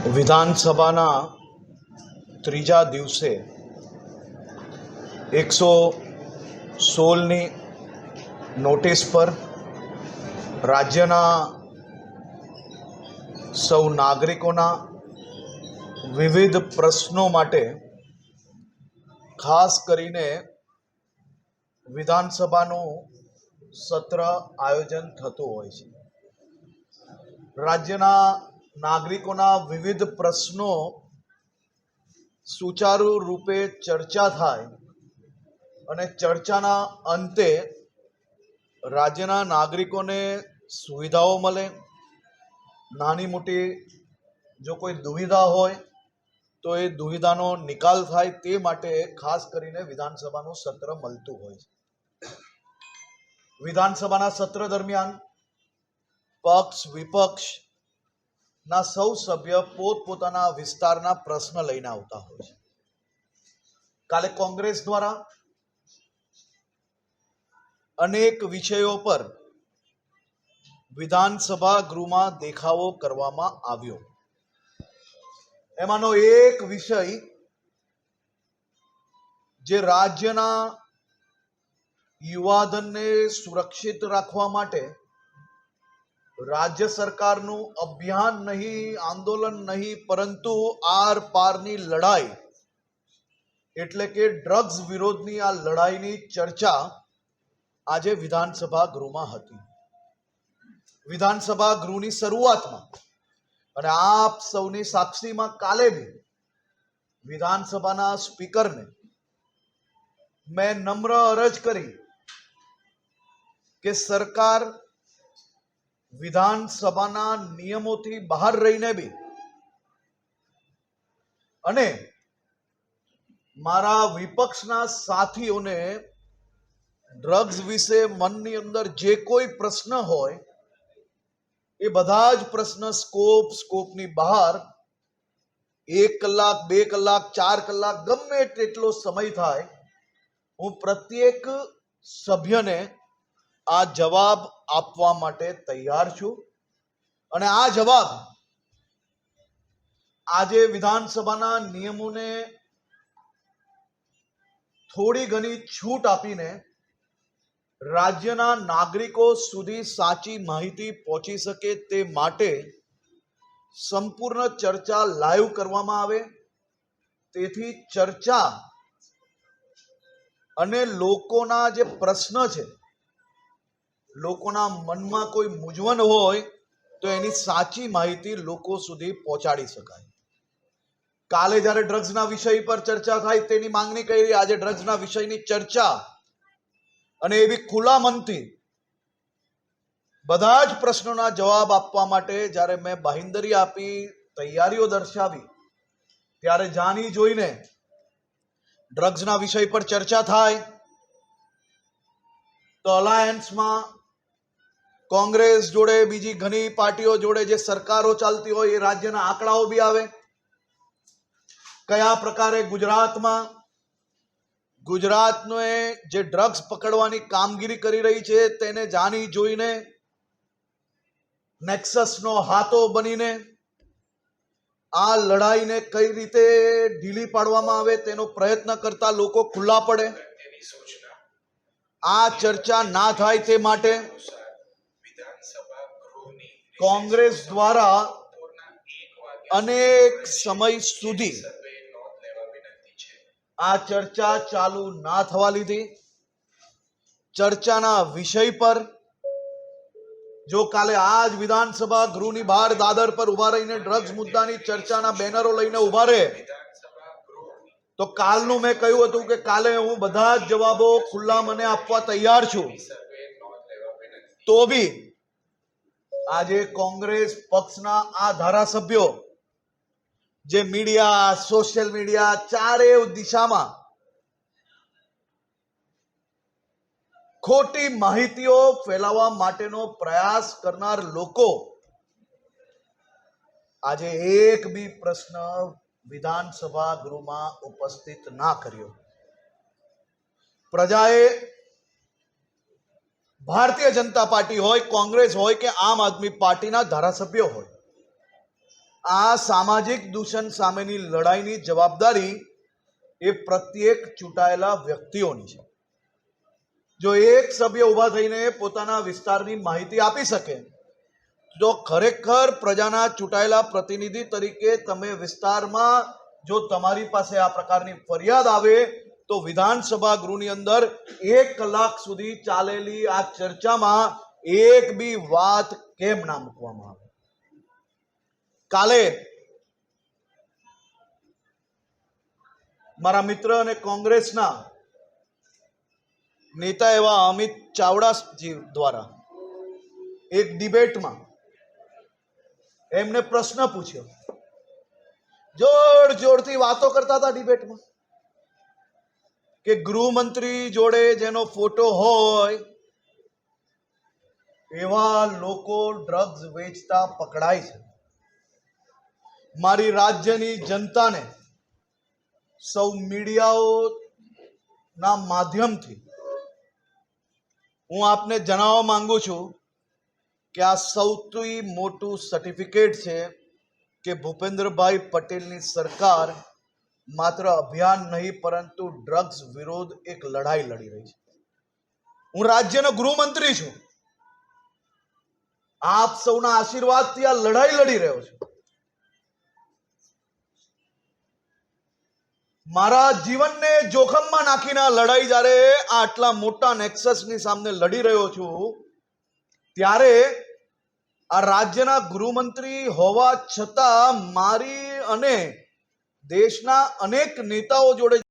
વિધાનસભાના ત્રીજા દિવસે એકસો સોળની નોટિસ પર રાજ્યના સૌ નાગરિકોના વિવિધ પ્રશ્નો માટે ખાસ કરીને વિધાનસભાનું સત્ર આયોજન થતું હોય છે. રાજ્યના નાગરિકોના વિવિધ પ્રશ્નો સુચારુ રૂપે ચર્ચા થાય અને ચર્ચાના અંતે રાજ્યના નાગરિકોને સુવિધાઓ મળે. નાની મોટી જો કોઈ દુવિધા હોય, તો એ દુવિધાનો નિકાલ થાય તે માટે ખાસ કરીને વિધાનસભાનું સત્ર મળતું હોય છે. વિધાનસભાના સત્ર દરમિયાન પક્ષ વિપક્ષ ના સૌ સભ્ય પોતપોતાના વિસ્તારના પ્રશ્ન લઈને આવતા હોય છે. કાલે કોંગ્રેસ દ્વારા અનેક વિષયો પર વિધાનસભા ગૃહમાં દેખાવો કરવામાં આવ્યો. એમાંનો એક વિષય જે રાજ્યના યુવાધનને સુરક્ષિત રાખવા માટે રાજ્ય સરકારનું અભિયાન નહીં, આંદોલન નહીં, પરંતુ આર પારની લડાઈ. એટલે કે ડ્રગ્સ વિરોધની આ લડાઈની ચર્ચા આજે વિધાનસભા ગૃહમાં હતી. વિધાનસભા ગૃહની શરૂઆતમાં. અને આપ સૌની સાક્ષીમાં કાલે બી વિધાનસભાના સ્પીકરને મેં નમ્ર અરજ કરી કે સરકાર વિધાનસભાના નિયમોથી બહાર રહીને બી. અને મારા વિપક્ષના સાથીઓને ડ્રગ્સ વિશે મનની અંદર જે કોઈ પ્રશ્ન હોય, એ બધા જ પ્રશ્ન સ્કોપ, સ્કોપની બહાર એક કલાક, બે કલાક, ચાર કલાક ગમે તેટલો સમય થાય, હું પ્રત્યેક સભ્યને આ જવાબ આપવા માટે તૈયાર છું. અને આ જવાબ આજે વિધાનસભાના નિયમોને થોડી ઘણી છૂટ આપીને રાજ્યના નાગરિકો સુધી સાચી માહિતી પહોંચી શકે તે માટે સંપૂર્ણ ચર્ચા લાઈવ કરવામાં આવે. તેથી ચર્ચા અને લોકોના જે પ્રશ્ન છે લોકોના મનમાં કોઈ મૂંઝવણ હોય તો એની સાચી માહિતી લોકો સુધી પહોંચાડી શકાય. કાલે જ્યારે ડ્રગ્સના વિષય પર ચર્ચા થાય તેની માંગણી કરી, આજે ડ્રગ્સના વિષયની ચર્ચા અને એવી ખુલ્લા મનથી બધા જ પ્રશ્નોના જવાબ આપવા માટે જ્યારે મેં બાહિંદરી આપી, તૈયારીઓ દર્શાવી, ત્યારે જાણી જોઈને ડ્રગ્સના વિષય પર ચર્ચા થાય, તો અલાયન્સમાં કોંગ્રેસ જોડે, બીજી ઘણી પાર્ટીઓ જોડે જે સરકારો ચાલતી હોય, એ રાજ્યના આંકડાઓ બી આવે. કયા પ્રકારે ગુજરાતમાં, ગુજરાતનો જે ડ્રગ્સ પકડવાની કામગીરી કરી રહી છે, તેને જાણી જોઈને, નેક્સસનો હાથો બનીને, આ લડાઈને કઈ રીતે ઢીલી પાડવામાં આવે તેનો પ્રયત્ન કરતા લોકો ખુલ્લા પડે. આ ચર્ચા ના થાય તે માટે કોંગ્રેસ દ્વારા અનેક સમય સુધી આ ચર્ચા ચાલુ ના થવા લીધી. ચર્ચાના વિષય પર જો કાલે આ જ વિધાનસભા ગૃહની બહાર દાદર પર ઊભા રહીને ડ્રગ્સ મુદ્દાની ચર્ચાના બેનરો લઈને ઊભા રહે, તો કાલનું મેં કહ્યું હતું કે કાલે હું બધા જ જવાબો ખુલ્લા મને આપવા તૈયાર છું. તો બી આજે કોંગ્રેસ પક્ષના આ ધારાસભ્યો જે મીડિયા, સોશિયલ મીડિયા ચારે દિશામાં ખોટી માહિતીઓ ફેલાવવા માટેનો પ્રયાસ કરનાર લોકો આજે એક બી પ્રશ્ન વિધાનસભા ગૃહમાં ઉપસ્થિત ના કર્યો. પ્રજાએ ભારતીય જનતા પાર્ટી હોય, કોંગ્રેસ હોય કે આમ આદમી પાર્ટીના ધારાસભ્યો હોય. આ સામાજિક દૂષણ સામેની લડાઈની જવાબદારી એ પ્રત્યેક ચૂંટાયેલા વ્યક્તિઓની છે. જો એક સભ્ય ઊભા થઈને પોતાના વિસ્તારની માહિતી આપી શકે જો ખરેખર પ્રજાના ચૂંટાયેલા પ્રતિનિધિ તરીકે તમે વિસ્તારમાં જો તમારી પાસે આ પ્રકારની ફરિયાદ આવે તો વિધાનસભા ગૃહની અંદર એક કલાક સુધી ચાલેલી આ ચર્ચામાં એક બી વાત કેમ ના મૂકવામાં આવે? કાલે મારા મિત્ર અને કોંગ્રેસના નેતા એવા અમિત ચાવડાજી દ્વારા એક ડિબેટમાં એમને પ્રશ્ન પૂછ્યો. જોડ જોરથી વાતો કરતા હતા ડિબેટમાં. કે ગૃહમંત્રી જોડે જેનો ફોટો હોય, એવા લોકો ડ્રગ્સ વેચતા પકડાય છે. મારી રાજ્યની જનતાને સૌ મીડિયાઓના માધ્યમથી હું આપને જણાવવા માંગુ છું કે આ સૌથી મોટું સર્ટિફિકેટ છે કે ભૂપેન્દ્રભાઈ પટેલની સરકાર માત્ર અભિયાન નહીં, પરંતુ ડ્રગ્સ વિરોધ એક લડાઈ લડી રહી છે. હું રાજ્યનો ગૃહમંત્રી છું. આપ સૌના આશીર્વાદથી આ લડાઈ લડી રહ્યો છું. મારા જીવનને જોખમમાં નાખીને લડાઈ જ્યારે આટલા મોટા નેક્સસની સામે લડી રહ્યો છું, ત્યારે આ રાજ્યના ગૃહમંત્રી હોવા છતાં મારી અને દેશના અનેક નેતાઓ જોડે